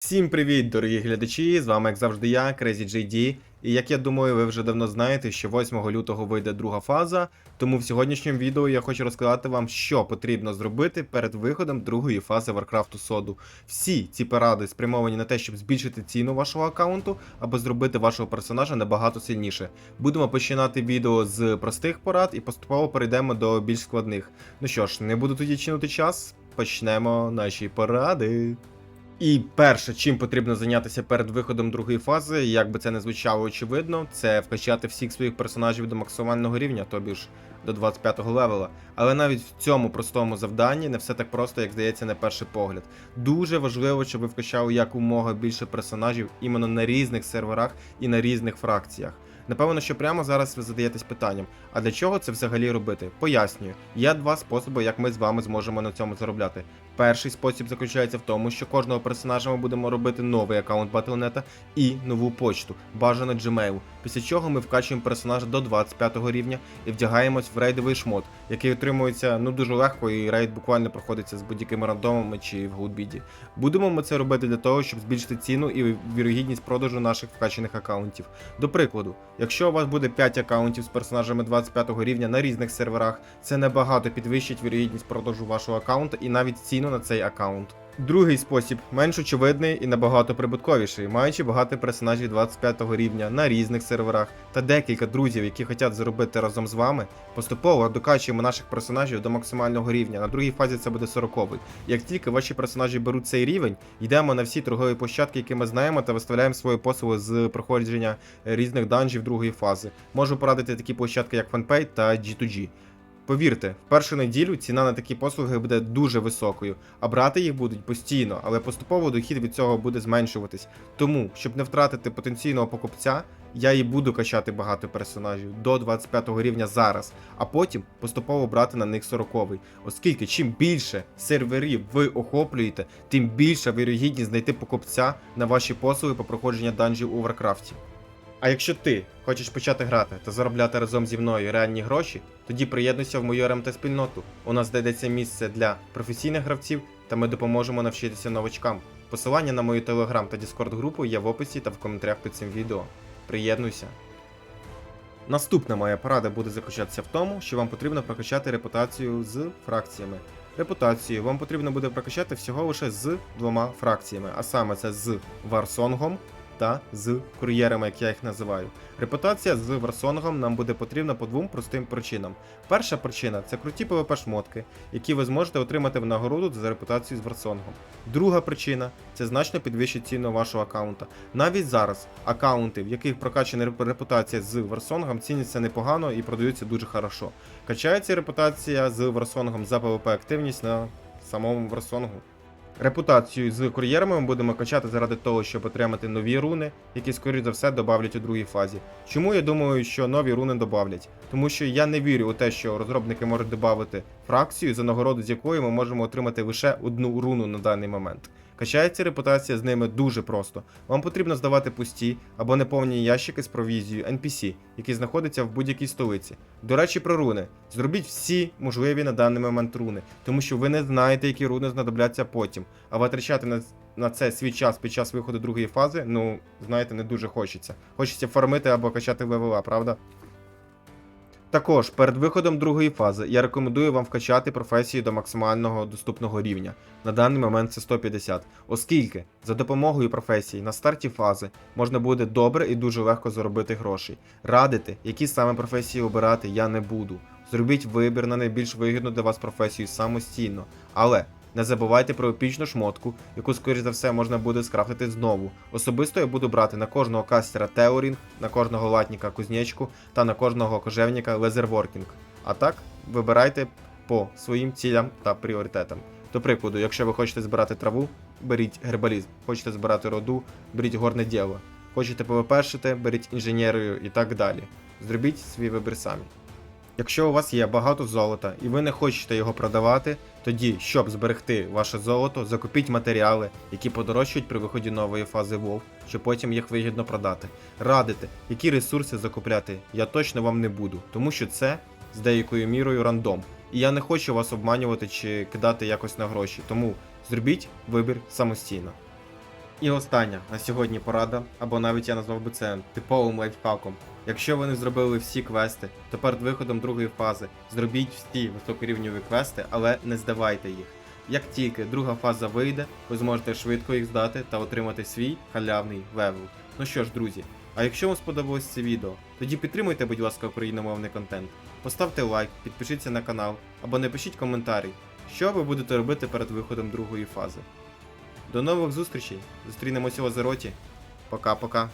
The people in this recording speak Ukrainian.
Всім привіт, дорогі глядачі! З вами, як завжди, я, CrazyJD. І як я думаю, ви вже давно знаєте, що 8 лютого вийде друга фаза. Тому в сьогоднішньому відео я хочу розказати вам, що потрібно зробити перед виходом другої фази Warcraft Соду. Всі ці поради спрямовані на те, щоб збільшити ціну вашого аккаунту або зробити вашого персонажа набагато сильніше. Будемо починати відео з простих порад і поступово перейдемо до більш складних. Ну що ж, не буду тоді чинути час. Почнемо наші поради. І перше, чим потрібно зайнятися перед виходом другої фази, як би це не звучало очевидно, це вкачати всіх своїх персонажів до максимального рівня, тобі ж до 25-го левела. Але навіть в цьому простому завданні не все так просто, як здається на перший погляд. Дуже важливо, щоб ви вкачали якомога більше персонажів іменно на різних серверах і на різних фракціях. Напевно, що прямо зараз ви задаєтесь питанням, а для чого це взагалі робити? Пояснюю, є два способи, як ми з вами зможемо на цьому заробляти. Перший спосіб заключається в тому, що кожного персонажа ми будемо робити новий аккаунт Battle.net і нову почту, бажано Gmail, після чого ми вкачуємо персонажа до 25 рівня і вдягаємось в рейдовий шмот, який отримується ну дуже легко, і рейд буквально проходиться з будь-якими рандомами чи в гудбіді. Будемо ми це робити для того, щоб збільшити ціну і вірогідність продажу наших вкачаних аккаунтів. До прикладу, якщо у вас буде 5 аккаунтів з персонажами 25 рівня на різних серверах, це небагато підвищить вірогідність продажу вашого аккаунта і навіть ціну на цей аккаунт. Другий спосіб менш очевидний і набагато прибутковіший, маючи багато персонажів 25 рівня на різних серверах та декілька друзів, які хочуть заробити разом з вами, поступово докачуємо наших персонажів до максимального рівня. На другій фазі це буде 40-й. Як тільки ваші персонажі беруть цей рівень, йдемо на всі торгові площадки, які ми знаємо, та виставляємо свої послуги з проходження різних данжів другої фази. Можу порадити такі площадки, як FanPay та G2G. Повірте, в першу неділю ціна на такі послуги буде дуже високою, а брати їх будуть постійно, але поступово дохід від цього буде зменшуватись. Тому, щоб не втратити потенційного покупця, я і буду качати багато персонажів до 25 рівня зараз, а потім поступово брати на них 40-й. Оскільки чим більше серверів ви охоплюєте, тим більша вірогідність знайти покупця на ваші послуги по проходженню данжів у Варкрафті. А якщо ти хочеш почати грати та заробляти разом зі мною реальні гроші, тоді приєднуйся в мою РМТ спільноту. У нас знайдеться місце для професійних гравців, та ми допоможемо навчитися новачкам. Посилання на мою телеграм та Discord групу є в описі та в коментарях під цим відео. Приєднуйся. Наступна моя порада буде заключатися в тому, що вам потрібно прокачати репутацію з фракціями. Репутацію вам потрібно буде прокачати всього лише з двома фракціями, а саме це з Варсонгом та з кур'єрами, як я їх називаю. Репутація з Варсонгом нам буде потрібна по двом простим причинам. Перша причина це круті ПВП-шмотки, які ви зможете отримати в нагороду за репутацію з Варсонгом. Друга причина це значно підвищить ціну вашого аккаунта. Навіть зараз аккаунти, в яких прокачана репутація з Варсонгом, ціняться непогано і продаються дуже хорошо. Качається репутація з Варсонгом за ПВП активність на самому Варсонгу. Репутацію з кур'єрами ми будемо качати заради того, щоб отримати нові руни, які, скоріш за все, добавлять у другій фазі. Чому я думаю, що нові руни добавлять? Тому що я не вірю у те, що розробники можуть додати фракцію, за нагороду з якої ми можемо отримати лише одну руну на даний момент. Качається репутація з ними дуже просто. Вам потрібно здавати пусті або неповні ящики з провізією NPC, які знаходяться в будь-якій столиці. До речі, про руни. Зробіть всі можливі на даний момент руни, тому що ви не знаєте, які руни знадобляться потім. А витрачати на, на це свій час під час виходу другої фази, ну, знаєте, не дуже хочеться. Хочеться фармити або качати левела, правда? Також перед виходом другої фази я рекомендую вам вкачати професію до максимального доступного рівня. На даний момент це 150, оскільки за допомогою професії на старті фази можна буде добре і дуже легко заробити гроші. Радити, які саме професії обирати, я не буду. Зробіть вибір на найбільш вигідну для вас професію самостійно. Але не забувайте про епічну шмотку, яку, скоріш за все, можна буде скрафтити знову. Особисто я буду брати на кожного кастера Теорінг, на кожного латніка кузнечку та на кожного кожевника лезерворкінг. А так, вибирайте по своїм цілям та пріоритетам. До прикладу, якщо ви хочете збирати траву, беріть гербалізм, хочете збирати роду, беріть горне діло, хочете ПВПшити, беріть інженерію і так далі. Зробіть свій вибір самі. Якщо у вас є багато золота і ви не хочете його продавати, тоді, щоб зберегти ваше золото, закупіть матеріали, які подорожчують при виході нової фази WoW, щоб потім їх вигідно продати. Радити, які ресурси закупляти, я точно вам не буду, тому що це з деякою мірою рандом. І я не хочу вас обманювати чи кидати якось на гроші, тому зробіть вибір самостійно. І остання на сьогодні порада, або навіть я назвав би це типовим лайфхаком. Якщо ви не зробили всі квести, то перед виходом другої фази зробіть всі високорівневі квести, але не здавайте їх. Як тільки друга фаза вийде, ви зможете швидко їх здати та отримати свій халявний левел. Ну що ж, друзі, а якщо вам сподобалось це відео, тоді підтримуйте, будь ласка, україномовний контент. Поставте лайк, підпишіться на канал або напишіть коментарі, що ви будете робити перед виходом другої фази. До нових зустрічей! Зустрінемося в Азероті. Пока-пока.